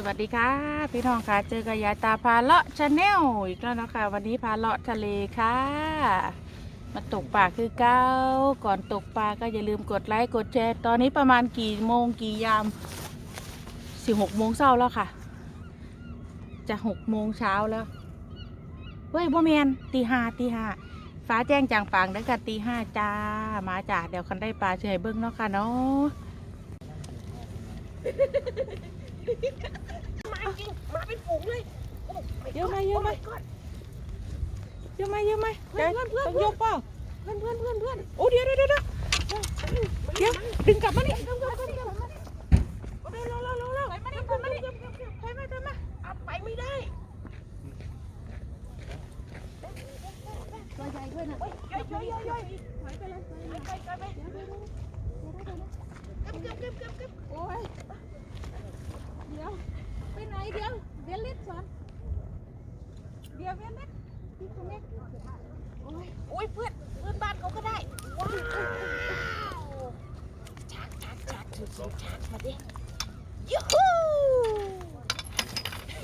สวัสดีค่ะพี่น้องค่ะเจอกับยายตาพาเลาะชาแนลอีกแล้วนะคะวันนี้พาเลาะทะเลค่ะ มาตกปลาคือเก้าก่อนตกปลาก็อย่าลืมกดไลค์กดแชร์ตอนนี้ประมาณกี่โมงกี่ยามสิหกโมงเช้าแล้วค่ะ จะหกโมงเช้าแล้วเฮ้ยบ่แมนตีห้าตีห้าฟ้าแจ้งจางปางตั้งแต่ตีห้าจ้ามาจ้าเดี๋ยวคันได้ปลาเฉยเบิ้งเนาะค่ะเนาะ มาจริงมาเป็นฝูงเลยโอ้ my เยอะไหม god เยอะไหมโ god เยอะไหมเยอะไหมเพื่อนเพื่อนเพื่อนต้องยกเปล่าเพื่อนเพื่อนเพื่อนเพื่อนโอ้เดี๋ยวเดี๋ยวเดี๋ยวเดี๋ยวเดี๋ยวดึงกลับมานี่เพื่อนเพื่อนเพื่อนเพื่อนมาดิโอ้เร็วเร็วเร็วเร็วเร็วไปมาดิไปมาดิไปมาไปมาเอาไปไม่ได้ตัวใหญ่ด้วยนะโอ้ยย่อยย่อยย่อยย่อยถอยไปเลยถอยไปถอยไปเก็บเก็บเก็บเก็บเก็บโอ้ย เดี๋ยวไปไหนเดี๋ยวเดี๋ยวลิศสอนเดี๋ยวเดี๋ยวลิศพี่คนนี้โอ้ยโอ้ยเพื่อนเพื่อนบ้านเขาก็ได้ ว้าวชักชักชักถือชักมาดิยูฮูเ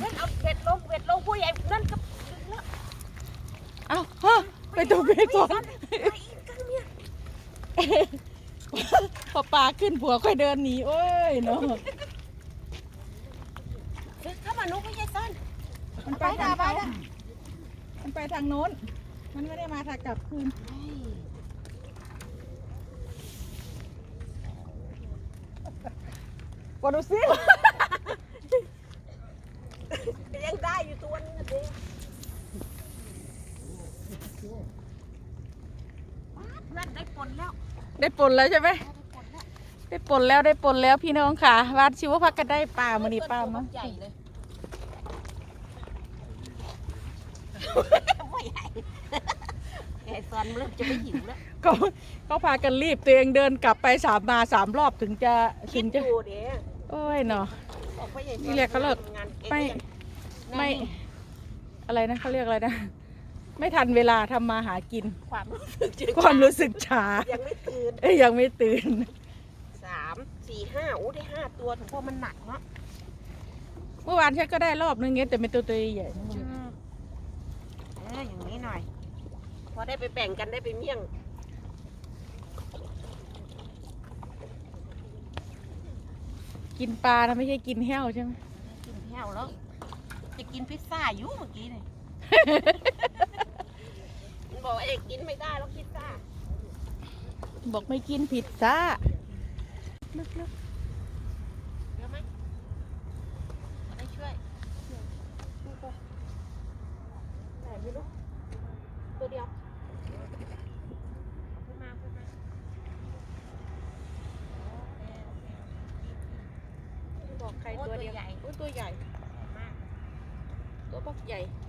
พื่นเอาเบ็ดลงเบ็ดลงผู้ใหญ่นั่นก็ดึงล้วเอาฮะไปตัวเบสอนไปอีกกันเนี่ยพอปลาขึ้นผัวค่อยเดินหนีโอ้ยเนาะ มานุกไม่ใช่ซ่อนมันไปทางไปมันไปทางโน้น มันไม่ได้มาทางกลับคืนกดดูสิยังได้อยู่ตัวนึงนะเด็กนั่นได้ผลแล้ว ได้ปนแล้วใช่ไหมได้ผลแล้วได้ปนแล้วได้ปนแล้วพี่น้องค่ะวาดชิวพักก็ได้ปลามันนี่ปลามาใหญ่เลย ไม่ใหญ่ไอ้ซอนเริ่มจะไม่หิวแล้วก็ก็พากันรีบตัวเองเดินกลับไปสามมาสามรอบถึงจะคิถึดงอจะยู่เด็กโอ้ยเนาะ บอกว่าใหญ่นี่เรียกเขาเลิก งานเอ็กซ์ไม่ยังไม่ อะไรนะเขาเรียกอะไรนะ ไม่ทันเวลาทำมาหากิน ความรู้สึกจึงความรู้สึกช้ายังไม่ตื่นเอ้ยยังไม่ตื่น สามสี่ห้าโอ้ได้ห้าตัวถึงพวกมันหนักเนาะเมื่อวานฉันก็ได้รอบนึงเงี้ยแต่เป็นตัวตัวใหญ่ๆนะ เอออย่างนี้หน่อย พอได้ไปแบ่งกันได้ไปเมี่ยง กินปลานะไม่ใช่กินแห้วใช่ไหมกินแห้วแล้ว จะกินพิซซ่าอยู่เมื่อกี้เนี่ย มันบอกว่าเอกกินไม่ได้แล้วพิซซ่า บอกไม่กินผิดซ่าเดี๋ยวไหมจะได้ช่วยไหนไม่รู้ตัวเดียวเอาขึ้นมาขึ้นมา บอกใครโอ้ตัวเดียวตัวใหญ่โอ้ยตัวใหญ่มากตัวบักใหญ่อ